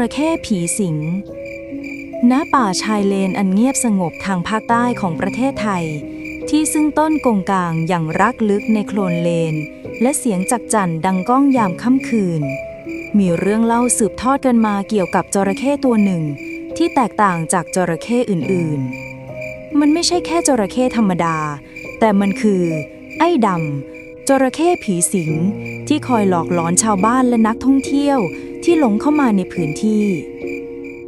ระเข้ผีสิง ณ ป่าชายเลนอันเงียบสงบทางภาคใต้ของประเทศไทย ที่ซึ่งต้นกงกางอย่างรักลึกในโคลนเลน และเสียงจักจั่นดังก้องยามค่ำคืน มีเรื่องเล่าสืบทอดกันมาเกี่ยวกับจระเข้ตัวหนึ่ง ที่แตกต่างจากจระเข้อื่นๆ มันไม่ใช่แค่จระเข้ธรรมดา แต่มันคือ ไอ้ดำ จระเข้ผีสิงที่คอยหลอกหลอนชาวบ้านและนักท่องเที่ยวที่หลงเข้ามาในพื้นที่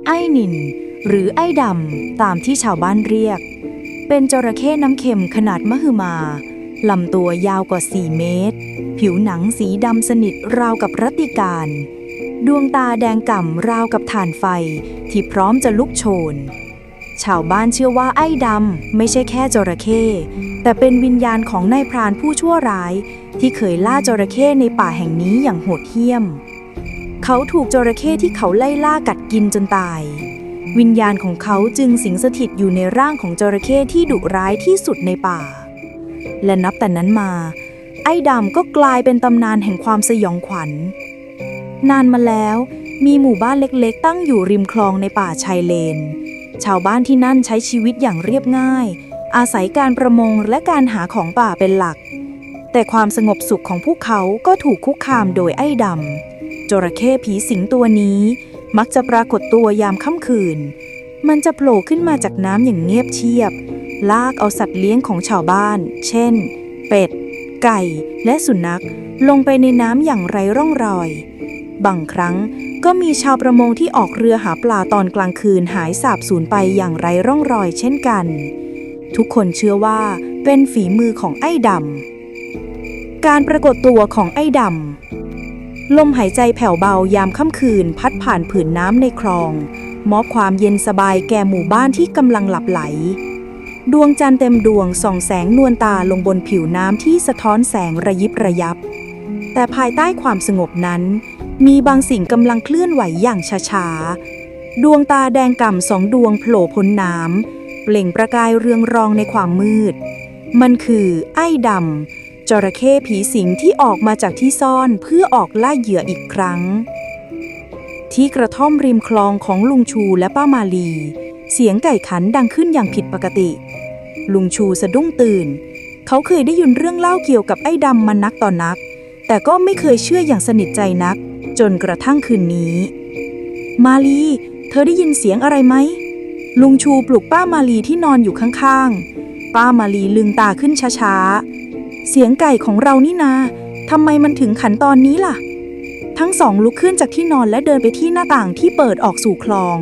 ไอ้นินหรือไอ้ดำตามที่ชาวบ้านเรียก เป็นจระเข้น้ำเค็มขนาดมหึมาลำตัวยาวกว่า 4 เมตร ผิวหนังสีดำสนิทราวกับรัตติการ ดวงตาแดงก่ำราวกับถ่านไฟที่พร้อมจะลุกโชน ชาวบ้านเชื่อว่าไอ้ดำไม่ใช่แค่จระเข้แต่เป็นวิญญาณของนายพรานผู้ชั่วร้าย ที่เคยล่าจระเข้ในป่าแห่งนี้อย่างโหดเหี้ยม เขาถูกจระเข้ที่เขาไล่ล่ากัดกินจนตาย วิญญาณของเขาจึงสิงสถิตอยู่ในร่างของจระเข้ที่ดุร้ายที่สุดในป่า และนับแต่นั้นมา ไอ้ดำก็กลายเป็นตำนานแห่งความสยองขวัญ นานมาแล้วมีหมู่บ้านเล็กๆ ตั้งอยู่ริมคลองในป่าชายเลน ชาวบ้านที่นั่นใช้ชีวิตอย่างเรียบง่าย อาศัยการประมงและการหาของป่าเป็นหลัก แต่ความสงบสุขของพวกเขาก็ถูกคุกคามโดยไอ้ดำจระเข้ผีสิงตัวนี้ มักจะปรากฏตัวยามค่ำคืน มันจะโผล่ขึ้นมาจากน้ำอย่างเงียบเชียบ ลากเอาสัตว์เลี้ยงของชาวบ้าน เช่น เป็ด ไก่ และสุนัขลงไปในน้ำอย่างไร้ร่องรอย บางครั้งก็มีชาวประมงที่ออกเรือหาปลาตอนกลางคืนหายสาบสูญไปอย่างไร้ร่องรอยเช่นกัน ทุกคนเชื่อว่าเป็นฝีมือของไอ้ดำ การปรากฏตัวของไอ้ดำ ลมหายใจแผ่วเบายามค่ำคืนพัดผ่านผืนน้ำในคลอง มอบความเย็นสบายแก่หมู่บ้านที่กำลังหลับไหล ดวงจันทร์เต็มดวงส่องแสงนวลตาลงบนผิวน้ำที่สะท้อนแสงระยิบระยับ แต่ภายใต้ความสงบนั้น มีบางสิ่งกำลังเคลื่อนไหวอย่างช้าๆ ดวงตาแดงก่ำสองดวงโผล่พ้นน้ำ เปล่งประกายเรืองรองในความมืด มันคือไอ้ดำจระเข้ผีสิงที่ออกมาจากที่ซ่อนเพื่อออกล่าเหยื่ออีกครั้ง ที่กระท่อมริมคลองของลุงชูและป้ามาลี เสียงไก่ขันดังขึ้นอย่างผิดปกติ ลุงชูสะดุ้งตื่น เขาเคยได้ยินเรื่องเล่าเกี่ยวกับไอ้ดำมานักต่อนนัก แต่ก็ไม่เคยเชื่ออย่างสนิทใจนัก จนกระทั่งคืนนี้ มาลี เธอได้ยินเสียงอะไรไหม ลุงชูปลุกป้ามาลีที่นอนอยู่ข้างๆ ป้ามาลีลืมตาขึ้นช้าๆ เสียงไก่ของเรานี่นาทำไมมันถึงขันตอนนี้ล่ะ ทั้งสองลุกขึ้นจากที่นอนและเดินไปที่หน้าต่างที่เปิดออกสู่คลอง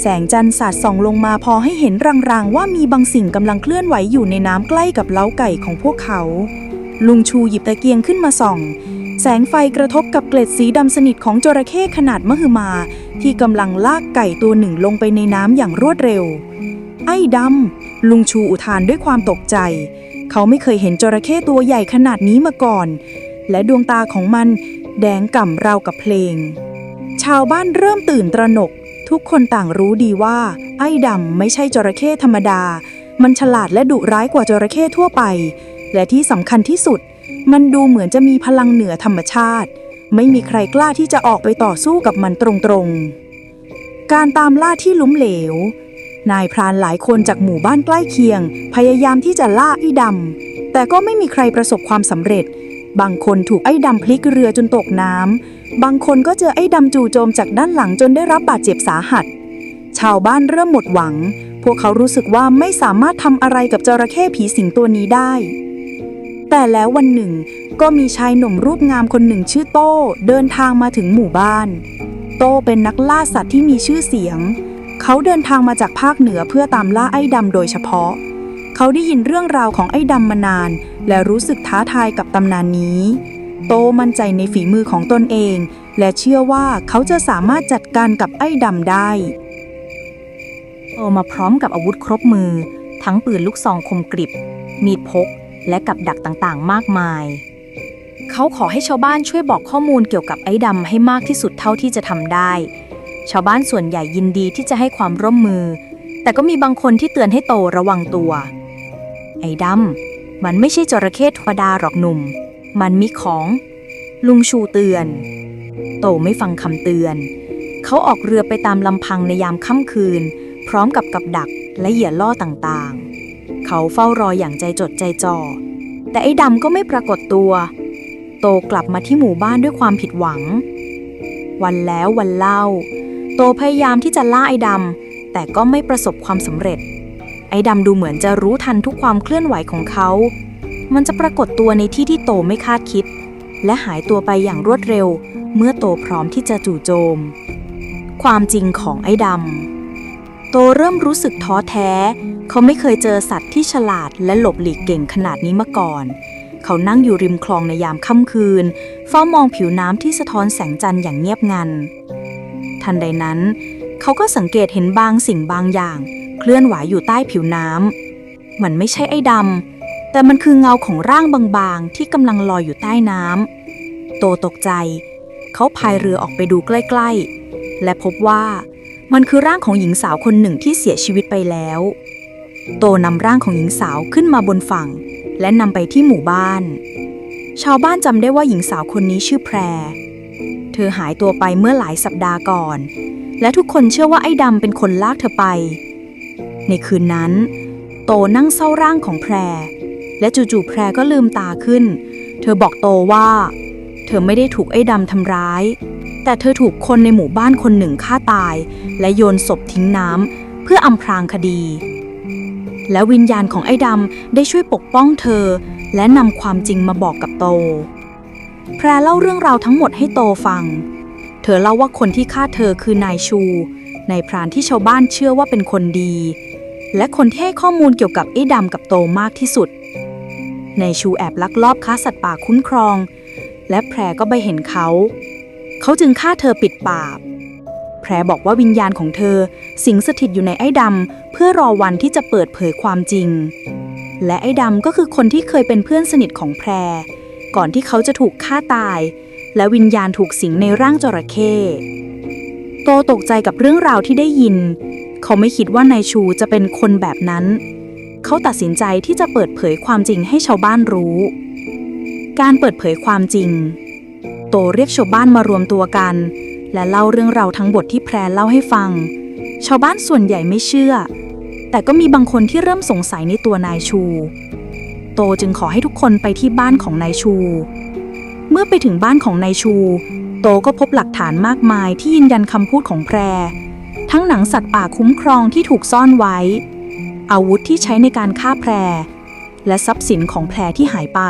แสงจันทร์สาดส่องลงมาพอให้เห็นรางๆ ว่ามีบางสิ่งกำลังเคลื่อนไหวอยู่ในน้ำใกล้กับเล้าไก่ของพวกเขา ลุงชูหยิบตะเกียงขึ้นมาส่อง แสงไฟกระทบกับเกล็ดสีดำสนิทของจระเข้ขนาดมหึมา ที่กำลังลากไก่ตัวหนึ่งลงไปในน้ำอย่างรวดเร็ว ไอ้ดำลุงชูอุทานด้วยความตกใจ เขาไม่เคยเห็นจระเข้ตัวใหญ่ขนาดนี้มาก่อน และดวงตาของมันแดงก่ำราวกับเพลง ชาวบ้านเริ่มตื่นตระหนก ทุกคนต่างรู้ดีว่า ไอ้ดำไม่ใช่จระเข้ธรรมดา มันฉลาดและดุร้ายกว่าจระเข้ทั่วไป และที่สำคัญที่สุด มันดูเหมือนจะมีพลังเหนือธรรมชาติ ไม่มีใครกล้าที่จะออกไปต่อสู้กับมันตรงๆ การตามล่าที่ลุ้มเหลว นายพรานหลายคนจากหมู่บ้านใกล้เคียง พยายามที่จะล่าไอ้ดำแต่ก็ไม่มีใครประสบความสำเร็จ บางคนถูกไอ้ดำพลิกเรือจนตกน้ำบางคนก็เจอไอ้ดำจู่โจมจากด้านหลังจนได้รับบาดเจ็บสาหัส ชาวบ้านเริ่มหมดหวัง พวกเขารู้สึกว่าไม่สามารถทำอะไรกับจระเข้ผีสิงตัวนี้ได้ แต่แล้ววันหนึ่งก็มีชายหนุ่มรูปงามคนหนึ่งชื่อโต้เดินทางมาถึงหมู่บ้าน โต้เป็นนักล่าสัตว์ที่มีชื่อเสียง เขาเดินทางมาจากภาคเหนือเพื่อตามล่าไอ้ดำโดยเฉพาะ เขาได้ยินเรื่องราวของไอ้ดำมานาน และรู้สึกท้าทายกับตำนานนี้ โตมั่นใจในฝีมือของตนเอง และเชื่อว่าเขาจะสามารถจัดการกับไอ้ดำได้โตมาพร้อมกับอาวุธครบมือ ทั้งปืนลูกซองคมกริบ มีดพก และกับดักต่างๆ มากมาย เขาขอให้ชาวบ้านช่วยบอกข้อมูลเกี่ยวกับไอ้ดำให้มากที่สุดเท่าที่จะทำได้ ชาวบ้านส่วนใหญ่ยินดีที่จะให้ความร่วมมือ แต่ก็มีบางคนที่เตือนให้โตระวังตัว ไอ้ดำมันไม่ใช่จระเข้ธรรมดาหรอกหนุ่ม มันมีของ ลุงชูเตือน โตไม่ฟังคำเตือน เขาออกเรือไปตามลำพังในยามค่ำคืน พร้อมกับกับดักและเหยื่อล่อต่างๆ เขาเฝ้ารออย่างใจจดใจจ่อ แต่ไอ้ดำก็ไม่ปรากฏตัว โตกลับมาที่หมู่บ้านด้วยความผิดหวัง วันแล้ววันเล่า โตพยายามที่จะล่าไอ้ดำแต่ก็ไม่ประสบความสำเร็จ ไอ้ดำดูเหมือนจะรู้ทันทุกความเคลื่อนไหวของเขา มันจะปรากฏตัวในที่ที่โตไม่คาดคิด และหายตัวไปอย่างรวดเร็ว เมื่อโตพร้อมที่จะจู่โจม ความจริงของไอ้ดำ โตเริ่มรู้สึกท้อแท้ เขาไม่เคยเจอสัตว์ที่ฉลาดและหลบหลีกเก่งขนาดนี้มาก่อน เขานั่งอยู่ริมคลองในยามค่ำคืน เฝ้ามองผิวน้ำที่สะท้อนแสงจันทร์อย่างเงียบงัน ทันใดนั้น เขาก็สังเกตเห็นบางสิ่งบางอย่าง เคลื่อนไหวอยู่ใต้ผิวน้ำมันไม่ใช่ไอ้ดำแต่มันคือเงาของร่างบางๆ ที่กำลังลอยอยู่ใต้น้ำโตตกใจ เขาพายเรือออกไปดูใกล้ ๆ และพบว่า มันคือร่างของหญิงสาวคนหนึ่งที่เสียชีวิตไปแล้ว โตนำร่างของหญิงสาวขึ้นมาบนฝั่ง และนำไปที่หมู่บ้าน ชาวบ้านจำได้ว่าหญิงสาวคนนี้ชื่อแพร เธอหายตัวไปเมื่อหลายสัปดาห์ก่อน และทุกคนเชื่อว่าไอ้ดำเป็นคนลากเธอไป ในคืนนั้น โตนั่งเศร้าร่างของแพร และจู่ๆแพรก็ลืมตาขึ้น เธอบอกโตว่า เธอไม่ได้ถูกไอ้ดำทำร้าย แต่เธอถูกคนในหมู่บ้านคนหนึ่งฆ่าตาย และโยนศพทิ้งน้ำเพื่ออำพรางคดี และวิญญาณของไอ้ดำได้ช่วยปกป้องเธอ และนำความจริงมาบอกกับโต แพรเล่าเรื่องราวทั้งหมดให้โตฟัง เธอเล่าว่าคนที่ฆ่าเธอคือนายชู นายพรานที่ชาวบ้านเชื่อว่าเป็นคนดี และคนที่ให้ข้อมูลเกี่ยวกับไอ้ดำกับโตมากที่สุด นายชูแอบลักลอบค้าสัตว์ป่าคุ้มครอง และแพรก็ไปเห็นเขา เขาจึงฆ่าเธอปิดปาก แพรบอกว่าวิญญาณของเธอ สิงสถิตอยู่ในไอ้ดำเพื่อรอวันที่จะเปิดเผยความจริง และไอ้ดำก็คือคนที่เคยเป็นเพื่อนสนิทของแพร ก่อนที่เขาจะถูกฆ่าตาย และวิญญาณถูกสิงในร่างจระเข้โตตกใจกับเรื่องราวที่ได้ยิน เขาไม่คิดว่านายชูจะเป็นคนแบบนั้น เขาตัดสินใจที่จะเปิดเผยความจริงให้ชาวบ้านรู้ การเปิดเผยความจริง ตเรียกชาวบ้านมารวมตัวกัน และเล่าเรื่องราวทั้งบทที่แพรเล่าให้ฟัง ชาวบ้านส่วนใหญ่ไม่เชื่อ แต่ก็มีบางคนที่เริ่มสงสัยในตัวนายชู โตจึงขอให้ทุกคนไปที่บ้านของนายชู เมื่อไปถึงบ้านของนายชู โตก็พบหลักฐานมากมายที่ยืนยันคำพูดของแพร ทั้งหนังสัตว์ป่าคุ้มครองที่ถูกซ่อนไว้ อาวุธที่ใช้ในการฆ่าแพร และทรัพย์สินของแพรที่หายไป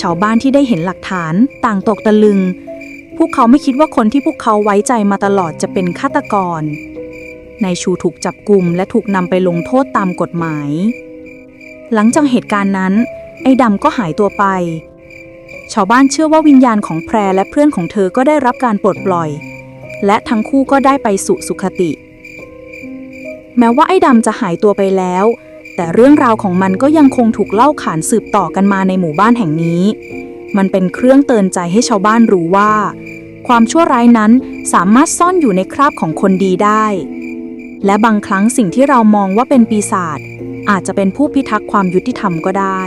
ชาวบ้านที่ได้เห็นหลักฐานต่างตกตะลึง พวกเขาไม่คิดว่าคนที่พวกเขาไว้ใจมาตลอดจะเป็นฆาตกร นายชูถูกจับกลุ่มและถูกนำไปลงโทษตามกฎหมาย หลังจากเหตุการณ์นั้น ไอ้ดำก็หายตัวไป ชาวบ้านเชื่อว่าวิญญาณของแพรและเพื่อนของเธอก็ได้รับการปลดปล่อย และทั้งคู่ก็ได้ไปสู่สุขติ แม้ว่าไอ้ดำจะหายตัวไปแล้ว แต่เรื่องราวของมันก็ยังคงถูกเล่าขานสืบต่อกันมาในหมู่บ้านแห่งนี้ มันเป็นเครื่องเตือนใจให้ชาวบ้านรู้ว่า ความชั่วร้ายนั้นสามารถซ่อนอยู่ในคราบของคนดีได้ และบางครั้งสิ่งที่เรามองว่าเป็นปีศาจอาจจะเป็นผู้พิทักษ์ความยุติธรรมก็ได้